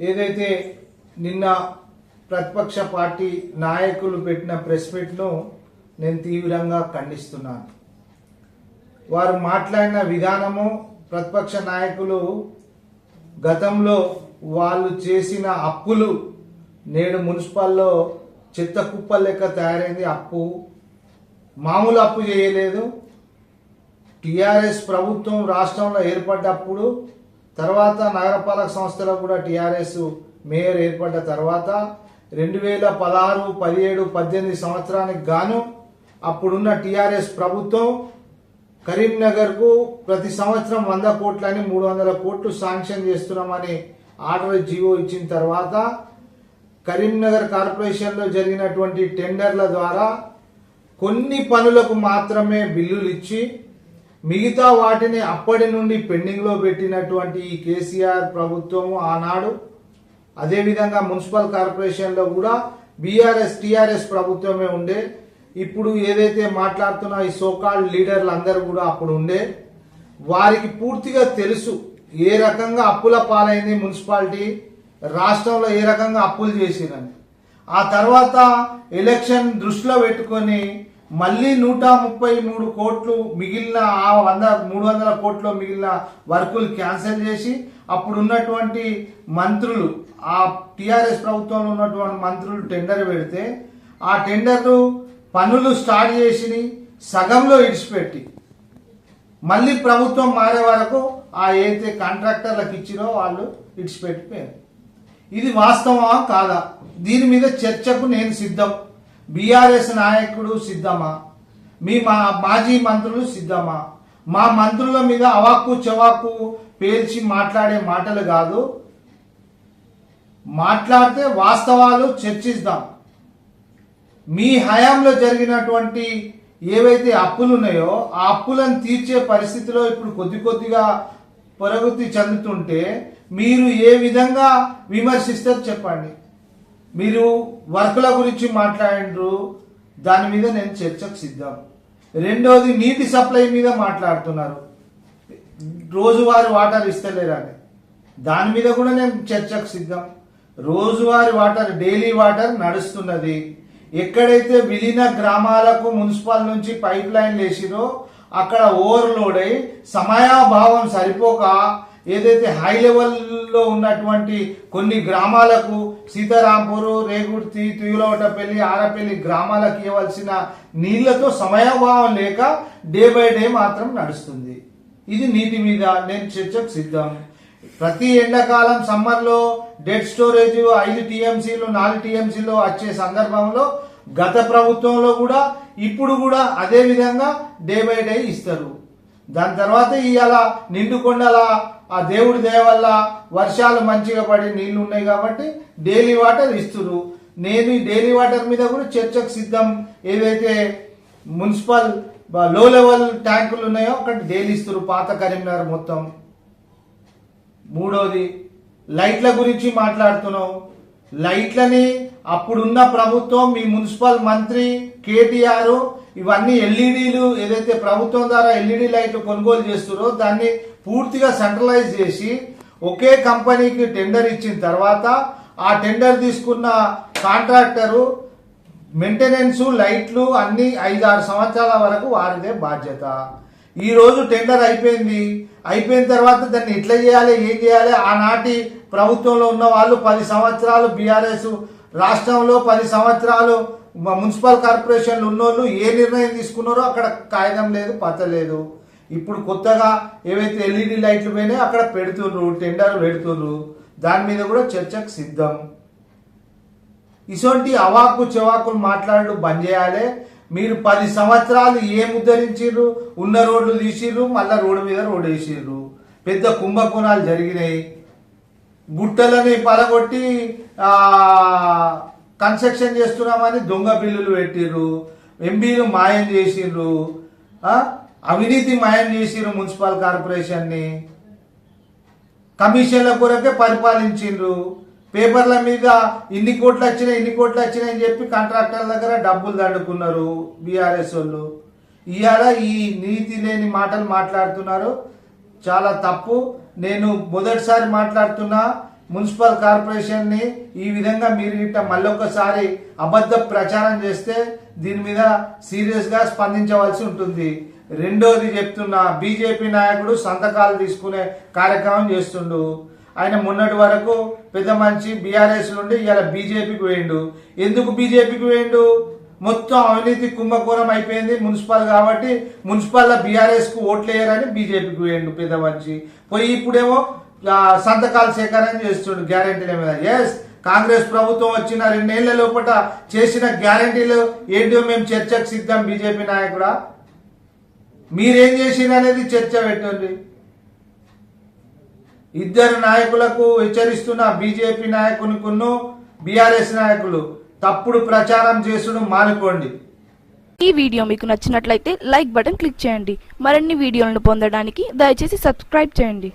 ఏదైతే నిన్న ప్రతిపక్ష పార్టీ నాయకులు పెట్టిన ప్రెస్ మీట్ను నేను తీవ్రంగా ఖండిస్తున్నాను. వారు మాట్లాడిన విధానము ప్రతిపక్ష నాయకులు గతంలో వాళ్ళు చేసిన అప్పులు నేడు మున్సిపల్లో చెత్త కుప్ప లెక్క తయారైంది అప్పు. మామూలు అప్పు చేయలేదు. టిఆర్ఎస్ ప్రభుత్వం రాష్ట్రంలో ఏర్పడ్డప్పుడు తర్వాత నగరపాలక సంస్థలో కూడా టీఆర్ఎస్ మేయర్ ఏర్పడ్డ తర్వాత రెండు వేల పదహారు పదిహేడు పద్దెనిమిది సంవత్సరానికి గాను అప్పుడున్న టీఆర్ఎస్ ప్రభుత్వం కరీంనగర్కు ప్రతి సంవత్సరం వంద కోట్లని మూడు వందల కోట్లు శాంక్షన్ చేస్తున్నామని ఆర్డర్ జీవో ఇచ్చిన తర్వాత కరీంనగర్ కార్పొరేషన్లో జరిగినటువంటి టెండర్ల ద్వారా కొన్ని పనులకు మాత్రమే బిల్లులు ఇచ్చి మిగతా వాటిని అప్పటి నుండి పెండింగ్లో పెట్టినటువంటి ఈ కేసీఆర్ ప్రభుత్వం ఆనాడు అదేవిధంగా మున్సిపల్ కార్పొరేషన్లో కూడా బీఆర్ఎస్ టీఆర్ఎస్ ప్రభుత్వమే ఉండే. ఇప్పుడు ఏదైతే మాట్లాడుతున్న ఈ సోకాల్ లీడర్లు అందరూ కూడా అప్పుడు ఉండే. వారికి పూర్తిగా తెలుసు ఏ రకంగా అప్పుల పాలైంది మున్సిపాలిటీ రాష్ట్రంలో ఏ రకంగా అప్పులు చేసిరని ఆ తర్వాత ఎలక్షన్ దృష్టిలో పెట్టుకొని మళ్ళీ నూట ముప్పై మూడు కోట్లు మిగిలిన ఆ వంద మూడు వందల కోట్లు మిగిలిన వర్కులు క్యాన్సిల్ చేసి అప్పుడు ఉన్నటువంటి మంత్రులు ఆ టిఆర్ఎస్ ప్రభుత్వంలో ఉన్నటువంటి మంత్రులు టెండర్ పెడితే ఆ టెండర్లు పనులు స్టార్ట్ చేసి సగంలో ఇడిచిపెట్టి మళ్ళీ ప్రభుత్వం మారే వరకు ఆ ఏదైతే కాంట్రాక్టర్లకు ఇచ్చినో వాళ్ళు ఇడిచిపెట్టిపోయారు. ఇది వాస్తవమా కాదా? దీని మీద చర్చకు నేను సిద్ధం. బీఆర్ఎస్ నాయకుడు సిద్ధమా? మీ మా మాజీ మంత్రులు సిద్ధమా? మా మంత్రుల మీద అవాక్కు చవాకు పేల్చి మాట్లాడే మాటలు కాదు. మాట్లాడితే వాస్తవాలు చర్చిద్దాం. మీ హయాంలో జరిగినటువంటి ఏవైతే అప్పులు ఉన్నాయో ఆ అప్పులను తీర్చే పరిస్థితిలో ఇప్పుడు కొద్ది కొద్దిగా ప్రగతి చెందుతుంటే మీరు ఏ విధంగా విమర్శిస్తారు చెప్పండి. మీరు వర్కుల గురించి మాట్లాడిండ్రు దాని మీద నేను చర్చకు సిద్ధం. రెండోది నీటి సప్లై మీద మాట్లాడుతున్నారు. రోజువారి వాటర్ ఇస్తలేరని. దాని మీద కూడా నేను చర్చకు సిద్ధం. రోజువారి వాటర్ డైలీ వాటర్ నడుస్తున్నది. ఎక్కడైతే విలీన గ్రామాలకు మున్సిపల్ నుంచి పైప్ లైన్ వేసిరో అక్కడ ఓవర్లోడ్ అయి సమయాభావం సరిపోక ఏదైతే హై లెవెల్లో ఉన్నటువంటి కొన్ని గ్రామాలకు సీతారాంపూర్ రేగుర్తి తుయులవటపల్లి ఆరపల్లి గ్రామాలకు ఇవ్వాల్సిన నీళ్ళతో సమయాభావం లేక డే బై డే మాత్రం నడుస్తుంది. ఇది నీటి మీద నేను చర్చకు సిద్ధం. ప్రతి ఎండాకాలం సమ్మర్లో డెడ్ స్టోరేజ్ ఐదు టీఎంసీలు నాలుగు టీఎంసీలు వచ్చే సందర్భంలో గత ప్రభుత్వంలో కూడా ఇప్పుడు కూడా అదే విధంగా డే బై డే ఇస్తారు. దాని తర్వాత ఇవాళ నిండుకొండల ఆ దేవుడి దయ వల్ల వర్షాలు మంచిగా పడి నీళ్ళు ఉన్నాయి కాబట్టి డైలీ వాటర్ ఇస్తున్నారు నేను ఈ డైలీ వాటర్ మీద కూడా చర్చకు సిద్ధం. ఏదైతే మున్సిపల్లో లెవెల్ ట్యాంకులు ఉన్నాయో అక్కడ డైలీ ఇస్తారు పాత కరీంనగర్ మొత్తం. మూడోది లైట్ల గురించి మాట్లాడుతున్నాం. లైట్లని అప్పుడున్న ప్రభుత్వం మీ మున్సిపల్ మంత్రి కేటీఆర్ ఇవన్నీ ఎల్ఈడీలు ఏదైతే ప్రభుత్వం ద్వారా ఎల్ఈడి లైట్లు కొనుగోలు చేస్తున్నారో దాన్ని పూర్తిగా సెంట్రలైజ్ చేసి ఒకే కంపెనీకి టెండర్ ఇచ్చిన తర్వాత ఆ టెండర్ తీసుకున్న కాంట్రాక్టరు మెయింటెనెన్స్ లైట్లు అన్ని ఐదారు సంవత్సరాల వరకు వారిదే బాధ్యత. ఈ రోజు టెండర్ అయిపోయింది. అయిపోయిన తర్వాత దాన్ని ఎట్లా చేయాలి ఏం చేయాలి? ఆనాటి ప్రభుత్వంలో ఉన్న వాళ్ళు పది సంవత్సరాలు బీఆర్ఎస్ రాష్ట్రంలో పది సంవత్సరాలు మ- మున్సిపల్ కార్పొరేషన్లు ఉన్నోళ్ళు ఏ నిర్ణయం తీసుకున్నారో అక్కడ కాగితం లేదు పత్ర లేదు. ఇప్పుడు కొత్తగా ఏవైతే ఎల్ఈడి లైట్లు పోయినాయో అక్కడ పెడుతుర్రు టెండర్ పెడుతుండ్రు దాని మీద కూడా చర్చకు సిద్ధం. ఇసొంటి అవాకు చెవాకులు మాట్లాడు బంద్ చేయాలి. మీరు పది సంవత్సరాలు ఏం ఉద్ధరించిర్రు? ఉన్న రోడ్లు తీసిర్రు మళ్ళా రోడ్డు మీద రోడ్డు వేసిర్రు. పెద్ద కుంభకోణాలు జరిగినాయి. గుట్టలని పలగొట్టి కన్స్ట్రక్షన్ చేస్తున్నామని దొంగ బిల్లులు పెట్టిర్రు ఎంబీలు మాయం చేసిర్రు అవినీతి మాయం చేసిర్రు మున్సిపల్ కార్పొరేషన్ని. కమిషన్ల కొరకే పరిపాలించిండ్రు. పేపర్ల మీద ఇన్ని కోట్లు వచ్చినాయి ఇన్ని కోట్లు వచ్చినాయి అని చెప్పి కాంట్రాక్టర్ల దగ్గర డబ్బులు దండుకున్నారు బీఆర్ఎస్ వాళ్ళు. ఇవాళ ఈ నీతి లేని మాటలు మాట్లాడుతున్నారు. చాలా తప్పు. నేను మొదటిసారి మాట్లాడుతున్నా మున్సిపల్ కార్పొరేషన్ని ఈ విధంగా మీరు ఇట్ట మళ్ళొకసారి అబద్ధ ప్రచారం చేస్తే దీని మీద సీరియస్గా స్పందించవలసి ఉంటుంది. రెండోది చెప్తున్నా బీజేపీ నాయకుడు సంతకాలు తీసుకునే కార్యక్రమం చేస్తుండు. ఆయన మొన్నటి వరకు పెద్ద మంచి బీఆర్ఎస్ నుండి ఇలా బీజేపీకి వేయండు ఎందుకు బీజేపీకి వేయండు మొత్తం అవినీతి కుంభకోణం అయిపోయింది మున్సిపల్ కాబట్టి మున్సిపల్ బీఆర్ఎస్కు ఓట్లు వేయరని బీజేపీకి వేయండు పెద్ద మంచి పోయి ఇప్పుడేమో సంతకాలు సేకరణ చేస్తుండు గ్యారంటీల మీద. ఎస్ కాంగ్రెస్ ప్రభుత్వం వచ్చిన రెండేళ్ళ లోపల చేసిన గ్యారెంటీలు ఏంటో మేము చర్చకు సిద్ధం బీజేపీ నాయకుడా? మీరేం చేసిందనేది చర్చ పెట్టండి. ఇద్దరు నాయకులకు హెచ్చరిస్తున్న బీజేపీ నాయకునికును బీఆర్ఎస్ నాయకులు. తప్పుడు ప్రచారం చేసుడు మానుకోండి. ఈ వీడియో మీకు నచ్చినట్లయితే లైక్ బటన్ క్లిక్ చేయండి. మరిన్ని వీడియోలను పొందడానికి దయచేసి సబ్స్క్రైబ్ చేయండి.